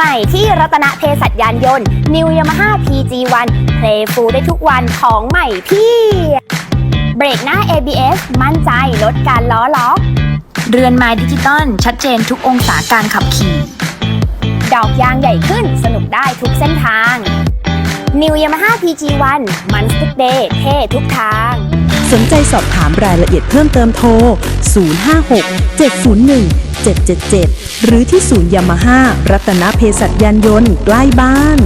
ใหม่ที่รัตนเภสัชยานยนต์ New Yamaha PG1 Play Full ได้ทุกวันของใหม่พี่เบรกหน้า ABS มั่นใจลดการล้อล็อก เรือนไม้ดิจิตอลชัดเจนทุกองศาการขับขี่ ดอกยางใหญ่ขึ้นสนุกได้ทุกเส้นทาง New Yamaha PG1 มันทุกเดย์เท่ทุกทาง สนใจสอบถามรายละเอียดเพิ่มเติมโทร 056 701 777 หรือที่ศูนย์ยามาฮ่ารัตนเภสัชยานยนต์ใกล้บ้าน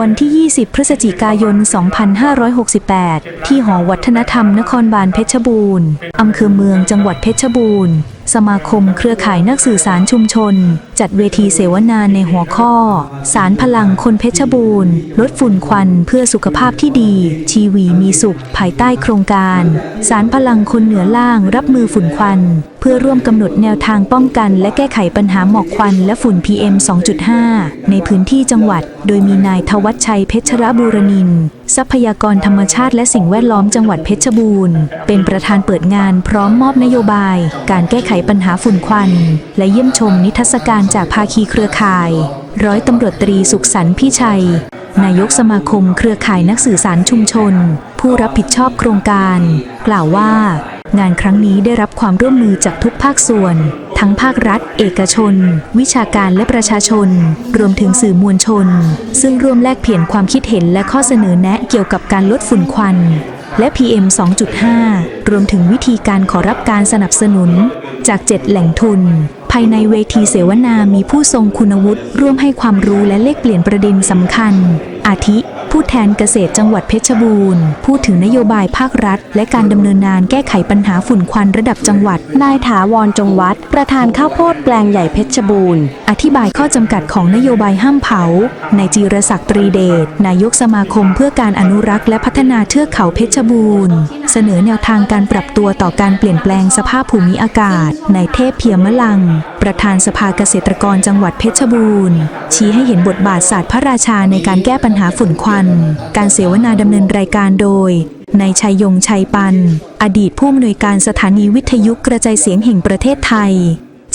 วันที่ 20 พฤศจิกายน 2568 ที่หอวัฒนธรรมนครบาลเพชรบูรณ์อำเภอเมืองจังหวัดเพชรบูรณ์ สมาคมเครือข่ายนักสื่อสารชุมชน จัดเวทีเสวนาในหัวข้อ สารพลังคนเพชรบูรณ์ ลดฝุ่นควันเพื่อสุขภาพที่ดี ชีวีมีสุข ภายใต้โครงการ สารพลังคนเหนือล่างรับมือฝุ่นควัน เพื่อร่วมกำหนดแนวทางป้องกันและแก้ไขปัญหาหมอกควันและฝุ่น PM 2.5 ในพื้นที่จังหวัด โดยมีนายทวัชชัยเพชรบูรณินทร์ทรัพยากรธรรมชาติและสิ่งแวดล้อมจังหวัดเพชรบูรณ์ เป็นประธานเปิดงานพร้อมมอบนโยบาย การแก้ไขปัญหาฝุ่นควัน และเยี่ยมชมนิทรรศการจากภาคีเครือข่าย ร้อยตำรวจตรีสุขสันต์พี่ชัย นายกสมาคมเครือข่ายนักสื่อสารชุมชน ผู้รับผิดชอบโครงการ กล่าวว่า งานครั้งนี้ได้รับความร่วมมือจากทุกภาคส่วน ทั้งภาครัฐ เอกชน วิชาการและประชาชน รวมถึงสื่อมวลชน ซึ่งร่วมแลกเปลี่ยนความคิดเห็นและข้อเสนอแนะเกี่ยวกับการลดฝุ่นควันและ PM 2.5 รวมถึงวิธีการขอรับการสนับสนุน จาก 7 แหล่งทุน ภายในเวทีเสวนามีผู้ทรงคุณวุฒิร่วมให้ความรู้และเลขเปลี่ยนประเด็นสำคัญ อาทิ ผู้แทนเกษตรจังหวัดเพชรบูรณ์ พูดถึงนโยบายภาครัฐ และการดำเนินงานแก้ไขปัญหาฝุ่นควันระดับจังหวัด นายถาวรจงวัด ประธานข้าวโพดแปลงใหญ่เพชรบูรณ์ อธิบายข้อจำกัดของนโยบายห้ามเผาในายจีรศักดิ์ตรีเดช นายกสมาคมเพื่อการอนุรักษ์และพัฒนาเทือกเขาเพชรบูรณ์ สนอแนวทางการปรับตัวต่อการเปลี่ยนแปลงสภาพภูมิอากาศ ในเทพเพียมลัง ประธานสภาเกษตรกรจังหวัดเพชรบูรณ์ ชี้ให้เห็นบทบาทศาสตร์พระราชาในการแก้ปัญหาฝุ่นควัน การเสวนาดำเนินรายการโดยนายชัยยงชัยปัน อดีตผู้อำนวยการสถานีวิทยุกระจายเสียงแห่งประเทศไทย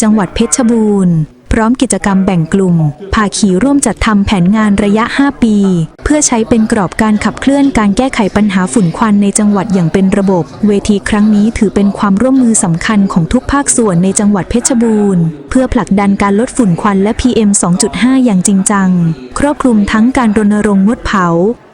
จังหวัดเพชรบูรณ์ พร้อมกิจกรรมแบ่งกลุ่ม ภาคีร่วมจัดทำแผนงานระยะ 5 ปี เพื่อใช้เป็นกรอบการขับเคลื่อนการแก้ไขปัญหาฝุ่นควันในจังหวัดอย่างเป็นระบบ เวทีครั้งนี้ถือเป็นความร่วมมือสำคัญของทุกภาคส่วนในจังหวัดเพชรบูรณ์ เพื่อผลักดันการลดฝุ่นควันและ PM 2.5 อย่างจริงจัง ครอบคลุมทั้งการรณรงค์งดเผา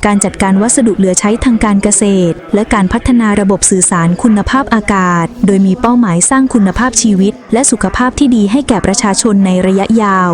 การจัดการวัสดุเหลือใช้ทางการเกษตร และการพัฒนาระบบสื่อสารคุณภาพอากาศ โดยมีเป้าหมายสร้างคุณภาพชีวิต และสุขภาพที่ดีให้แก่ประชาชนในระยะยาว